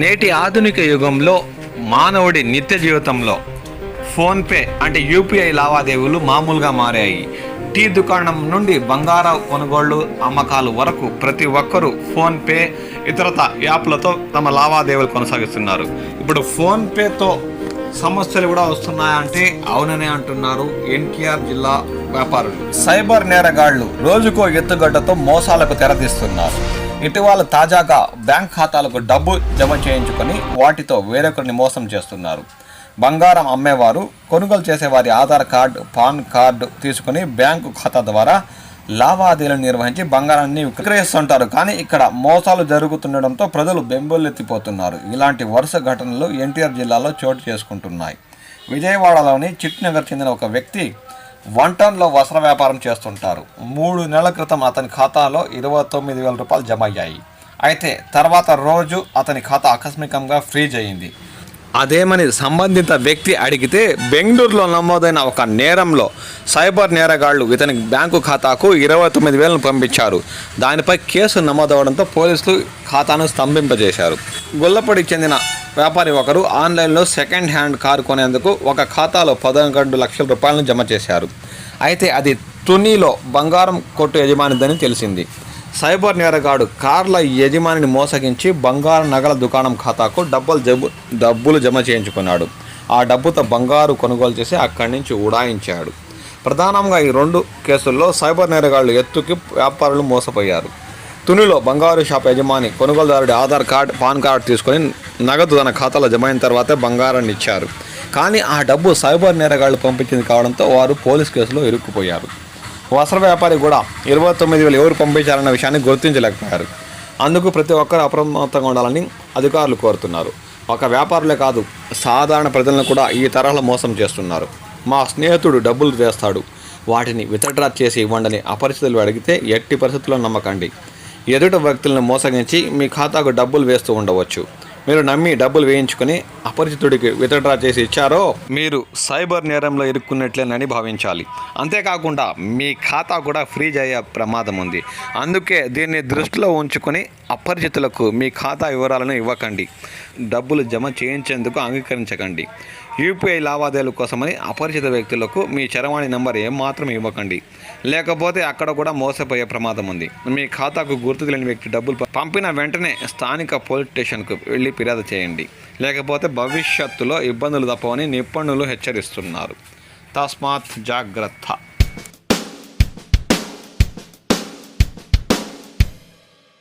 నేటి ఆధునిక యుగంలో మానవుడి నిత్య జీవితంలో ఫోన్పే అంటే యూపీఐ లావాదేవీలు మామూలుగా మారాయి. టీ దుకాణం నుండి బంగారం కొనుగోళ్ళు అమ్మకాలు వరకు ప్రతి ఒక్కరూ ఫోన్పే ఇతరత యాప్లతో తమ లావాదేవీలు కొనసాగిస్తున్నారు. ఇప్పుడు ఫోన్పేతో సమస్యలు కూడా వస్తున్నాయంటే అవుననే అంటున్నారు ఎన్టీఆర్ జిల్లా వ్యాపారులు. సైబర్ నేరగాళ్ళు రోజుకో ఎత్తుగడ్డతో మోసాలకు తెరతీస్తున్నారు. ఇటీవల తాజాగా బ్యాంక్ ఖాతాలకు డబ్బు జమ చేయించుకొని వాటితో వేరొకరిని మోసం చేస్తున్నారు. బంగారం అమ్మేవారు కొనుగోలు చేసేవారి ఆధార్ కార్డు పాన్ కార్డు తీసుకుని బ్యాంకు ఖాతా ద్వారా లావాదేవీలు నిర్వహించి బంగారాన్ని విక్రయిస్తుంటారు. కానీ ఇక్కడ మోసాలు జరుగుతుండడంతో ప్రజలు బెంబులెత్తిపోతున్నారు. ఇలాంటి వరుస ఘటనలు ఎన్టీఆర్ జిల్లాలో చోటు చేసుకుంటున్నాయి. విజయవాడలోని చిట్నగర్ చెందిన ఒక వ్యక్తి వన్ వస్త్ర వ్యాపారం చేస్తుంటారు. మూడు నెలల క్రితం అతని ఖాతాలో ఇరవై తొమ్మిది వేల రూపాయలు జమ అయ్యాయి. అయితే తర్వాత రోజు అతని ఖాతా ఆకస్మికంగా ఫ్రీజ్ అయింది. అదేమని సంబంధిత వ్యక్తి అడిగితే బెంగళూరులో నమోదైన ఒక నేరంలో సైబర్ నేరగాళ్ళు ఇతని బ్యాంకు ఖాతాకు ఇరవై తొమ్మిది వేలను పంపించారు. దానిపై కేసు నమోదవడంతో పోలీసులు ఖాతాను స్తంభింపజేశారు. గొల్లపడికి చెందిన వ్యాపారి ఒకరు ఆన్లైన్లో సెకండ్ హ్యాండ్ కారు కొనేందుకు ఒక ఖాతాలో పదకొండు లక్షల రూపాయలను జమ చేశారు. అయితే అది తునీలో బంగారం కొట్టు యజమానిదని తెలిసింది. సైబర్ నేరగాడు కార్ల యజమానిని మోసగించి బంగారు నగల దుకాణం ఖాతాకు డబ్బులు జబ్బు డబ్బులు జమ చేయించుకున్నాడు. ఆ డబ్బుతో బంగారు కొనుగోలు చేసి అక్కడి నుంచి ఉడాయించాడు. ప్రధానంగా ఈ రెండు కేసుల్లో సైబర్ నేరగాళ్ళు ఎత్తుకి వ్యాపారులు మోసపోయారు. తునిలో బంగారు షాప్ యజమాని కొనుగోలుదారుడి ఆధార్ కార్డ్ పాన్ కార్డ్ తీసుకొని నగదు తన ఖాతాలో జమ అయిన తర్వాతే బంగారాన్ని ఇచ్చారు. కానీ ఆ డబ్బు సైబర్ నేరగాళ్ళు పంపించింది కావడంతో వారు పోలీస్ కేసులో ఇరుక్కుపోయారు. వస్త్ర వ్యాపారి కూడా ఇరవై తొమ్మిది వేలు ఎవరు పంపించారన్న విషయాన్ని గుర్తించలేకపోయారు. అందుకు ప్రతి ఒక్కరు అప్రమత్తంగా ఉండాలని అధికారులు కోరుతున్నారు. ఒక వ్యాపారులే కాదు సాధారణ ప్రజలను కూడా ఈ తరహాలో మోసం చేస్తున్నారు. మా స్నేహితుడు డబ్బులు వేస్తాడు వాటిని విత్డ్రా చేసి ఇవ్వండి అపరిచితులు అడిగితే ఎట్టి పరిస్థితుల్లో నమ్మకండి. ఎదుట వ్యక్తులను మోసగించి మీ ఖాతాకు డబ్బులు వేస్తూ ఉండవచ్చు. మీరు నమ్మి డబ్బులు వేయించుకొని అపరిచితుడికి విత్డ్రా చేసి ఇచ్చారో మీరు సైబర్ నేరంలో ఇరుక్కున్నట్లేనని భావించాలి. అంతేకాకుండా మీ ఖాతా కూడా ఫ్రీజ్ అయ్యే ప్రమాదం ఉంది. అందుకే దీన్ని దృష్టిలో ఉంచుకొని అపరిచితులకు మీ ఖాతా వివరాలను ఇవ్వకండి. డబ్బులు జమ చేయించేందుకు అంగీకరించకండి. యూపీఐ లావాదేవీల కోసమని అపరిచిత వ్యక్తులకు మీ చరవాణి నంబర్ ఏమాత్రం ఇవ్వకండి. లేకపోతే అక్కడ కూడా మోసపోయే ప్రమాదం ఉంది. మీ ఖాతాకు గుర్తు తెలియని వ్యక్తి డబ్బులు పంపిన వెంటనే స్థానిక పోలీస్ స్టేషన్కు వెళ్ళి ఫిర్యాదు చేయండి. లేకపోతే భవిష్యత్తులో ఇబ్బందులు తప్పవని నిపుణులు హెచ్చరిస్తున్నారు. తస్మాత్ జాగ్రత్త.